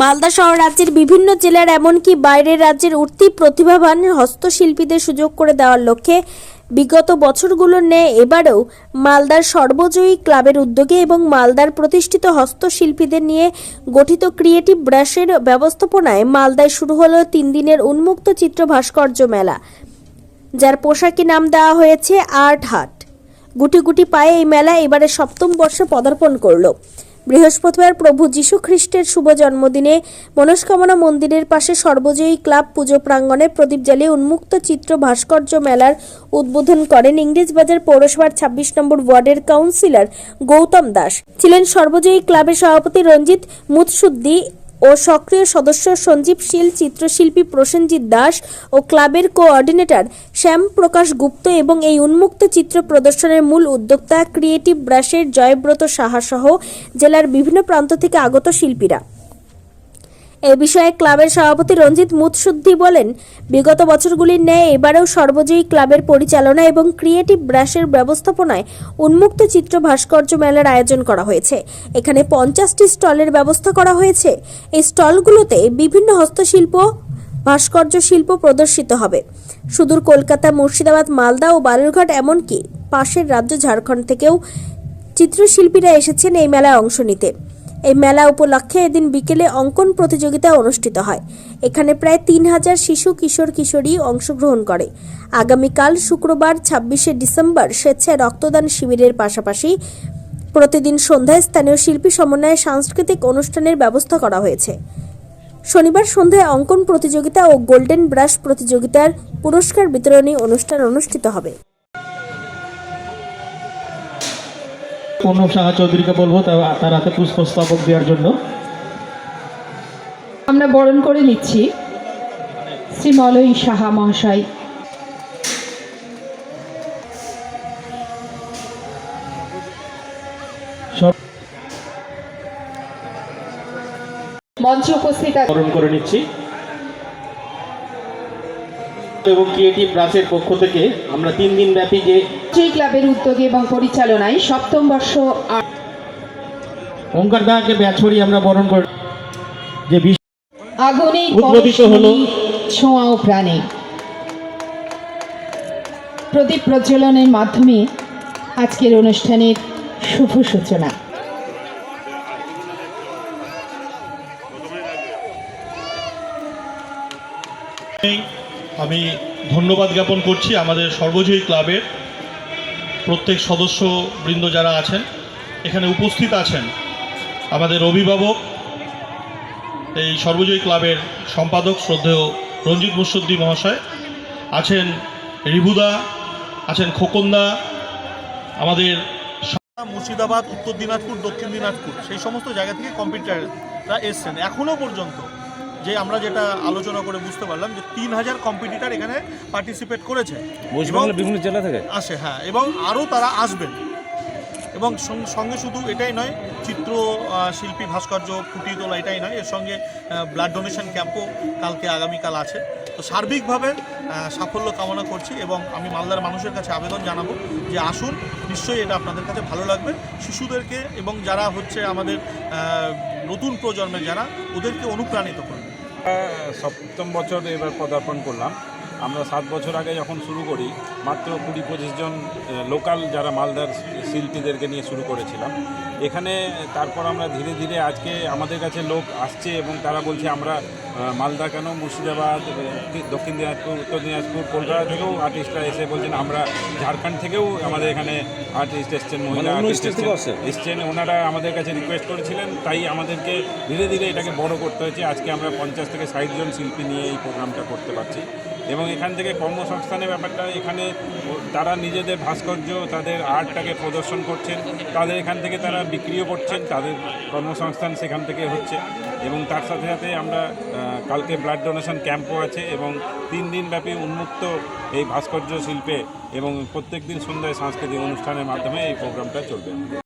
মালদা সহ রাজ্যের বিভিন্ন জেলার এমনকি বাইরের রাজ্যের উঠতি প্রতিভাবান হস্তশিল্পীদের সুযোগ করে দেওয়ার লক্ষ্যে বিগত বছরগুলোর ন্যায় এবারেও মালদার সর্বজয়ী ক্লাবের উদ্যোগে এবং মালদার প্রতিষ্ঠিত হস্তশিল্পীদের নিয়ে গঠিত ক্রিয়েটিভ ব্রাশের ব্যবস্থাপনায় মালদায় শুরু হলো তিন দিনের উন্মুক্ত চিত্র ভাস্কর্য মেলা, যার পোশাকে নাম দেওয়া হয়েছে আর্ট হাট। গুটি গুটি পায়ে এই মেলা এবারে সপ্তম বর্ষে পদার্পণ করল। বৃহস্পতিবার প্রভু যীশু খ্রিস্টের শুভ জন্মদিনে মনস্কামনা মন্দিরের পাশে সর্বজয়ী ক্লাব পুজো প্রাঙ্গণে প্রদীপ জ্বালিয়ে উন্মুক্ত চিত্র ভাস্কর্য মেলার উদ্বোধন করেন ইংরেজবাজার পৌরসভার ছাব্বিশ নম্বর ওয়ার্ডের কাউন্সিলর গৌতম দাস। ছিলেন সর্বজয়ী ক্লাবের সভাপতি রঞ্জিত মুৎসুদ্দি ও সক্রিয় সদস্য সঞ্জীব শীল, চিত্রশিল্পী প্রসেনজিৎ দাস ও ক্লাবের কোঅর্ডিনেটর শ্যাম প্রকাশ গুপ্ত এবং এই উন্মুক্ত চিত্র প্রদর্শনের মূল উদ্যোক্তা ক্রিয়েটিভ ব্রাশের জয়ব্রত সাহাসহ জেলার বিভিন্ন প্রান্ত থেকে আগত শিল্পীরা। এ বিষয়ে ক্লাবের সভাপতি রঞ্জিত মুৎসুদ্দি বলেন, বিগত বছরগুলির ন্যায় এবারেও সর্বজয়ী ক্লাবের পরিচালনা এবং ক্রিয়েটিভ ব্রাশের ব্যবস্থাপনায় উন্মুক্ত চিত্র ভাস্কর্য মেলার আয়োজন করা হয়েছে। এখানে পঞ্চাশটি স্টলের ব্যবস্থা করা হয়েছে। এই স্টলগুলোতে বিভিন্ন হস্তশিল্প, ভাস্কর্য শিল্প প্রদর্শিত হবে। সুদূর কলকাতা, মুর্শিদাবাদ, মালদা ও বালুরঘাট এমনকি পাশের রাজ্য ঝাড়খণ্ড থেকেও চিত্রশিল্পীরা এসেছেন এই মেলায় অংশ নিতে। এই মেলা উপলক্ষে এদিন বিকেলে অঙ্কন প্রতিযোগিতা অনুষ্ঠিত হয়। এখানে প্রায় তিন হাজার শিশু, কিশোর, কিশোরী অংশগ্রহণ করে। আগামীকাল শুক্রবার, ছাব্বিশে ডিসেম্বর স্বেচ্ছায় রক্তদান শিবিরের পাশাপাশি প্রতিদিন সন্ধ্যায় স্থানীয় শিল্পী সমন্বয়ে সাংস্কৃতিক অনুষ্ঠানের ব্যবস্থা করা হয়েছে। শনিবার সন্ধ্যায় অঙ্কন প্রতিযোগিতা ও গোল্ডেন ব্রাশ প্রতিযোগিতার পুরস্কার বিতরণী অনুষ্ঠান অনুষ্ঠিত হবে। প্রণব সাহা চৌধুরীকে বলব তার হাতে পুষ্পস্তবক দেওয়ার জন্য। আমরা বরণ করে নিচ্ছি শ্রী মলয়ী সাহা মহাশয়। মঞ্চে উপস্থিত বরণ করে নিচ্ছি। এবং ক্রিয়েটিভ ব্রাসের পক্ষ থেকে আমরা তিন দিন ব্যাপী যে জয়ী ক্লাবের উদ্যোগে এবং পরিচালনায় সপ্তম বর্ষ ওঙ্কার দাকে ব্যাছড়ি আমরা বরণ করে যে আগুনে উদ্বোধিত হলো। ছোঁয়া ও প্রাণে প্রদীপ প্রজ্বলনের মাধ্যমে আজকের অনুষ্ঠানের শুভ সূচনা আমি ধন্যবাদ জ্ঞাপন করছি আমাদের সর্বজয়ী ক্লাবের প্রত্যেক সদস্য বৃন্দ যারা আছেন। এখানে উপস্থিত আছেন আমাদের অভিভাবক, এই সর্বজয়ী ক্লাবের সম্পাদক শ্রদ্ধেয় রঞ্জিত মুসদ্দি মহাশয়, আছেন রিভুদা, আছেন খোকনদা, আমাদের মুর্শিদাবাদ, উত্তর দিনাজপুর, দক্ষিণ দিনাজপুর, সেই সমস্ত জায়গা থেকে কম্পিটিটাররা এসছেন এখনও পর্যন্ত। যে আমরা যেটা আলোচনা করে বুঝতে পারলাম যে তিন হাজার কম্পিটিটার এখানে পার্টিসিপেট করেছে। বিভিন্ন জেলা থেকে? আসে হ্যাঁ এবং আরও তারা আসবেন। এবং সঙ্গে শুধু এটাই নয় চিত্র শিল্পী ভাস্কর্য ফুটিয়ে তোলা এটাই নয় এর সঙ্গে ব্লাড ডোনেশন ক্যাম্পও কালকে আগামীকাল আছে। তো সার্বিকভাবে সাফল্য কামনা করছি এবং আমি মালদার মানুষের কাছে আবেদন জানাব যে আসুন নিশ্চয়ই এটা আপনাদের কাছে ভালো লাগবে। শিশুদেরকে এবং যারা হচ্ছে আমাদের নতুন প্রজন্মের যারা ওদেরকে অনুপ্রাণিত করবে সপ্তম বছর এবার পদার্পণ করলাম। আমরা সাত বছর আগে যখন শুরু করি মাত্র কুড়ি পঁচিশ জন লোকাল যারা মালদার শিল্পীদেরকে নিয়ে শুরু করেছিলাম। এখানে তারপর আমরা ধীরে ধীরে আজকে আমাদের কাছে লোক আসছে এবং তারা বলছে আমরা মালদা কেন? মুর্শিদাবাদ দক্ষিণ দিনাজপুর উত্তর দিনাজপুর কলকাতা থেকেও আর্টিস্টরা এসে বলছেন আমরা ঝাড়খণ্ড থেকেও আমাদের এখানে আর্টিস্ট এসছেন মহিলা এসছেন এসছেন। ওনারা আমাদের কাছে রিকোয়েস্ট করেছিলেন তাই আমাদেরকে ধীরে ধীরে এটাকে বড় করতে হয়েছে। আজকে আমরা পঞ্চাশ থেকে ষাট জন শিল্পী নিয়ে এই প্রোগ্রামটা করতে পারছি। এবং এখান থেকে কর্মসংস্থানের ব্যাপারটা, এখানে তারা নিজেদের ভাস্কর্য, তাদের আর্টটাকে প্রদর্শন করছেন, তাদের এখান থেকে তারা বিক্রিও করছেন, তাদের কর্মসংস্থান সেখান থেকে হচ্ছে। এবং তার সাথে সাথে আমরা কালকে ব্লাড ডোনেশন ক্যাম্পও আছে এবং তিন দিন ব্যাপী উন্মুক্ত এই ভাস্কর্য শিল্পে এবং প্রত্যেক দিন সন্ধ্যায় সাংস্কৃতিক অনুষ্ঠানের মাধ্যমে এই প্রোগ্রামটা চলবে।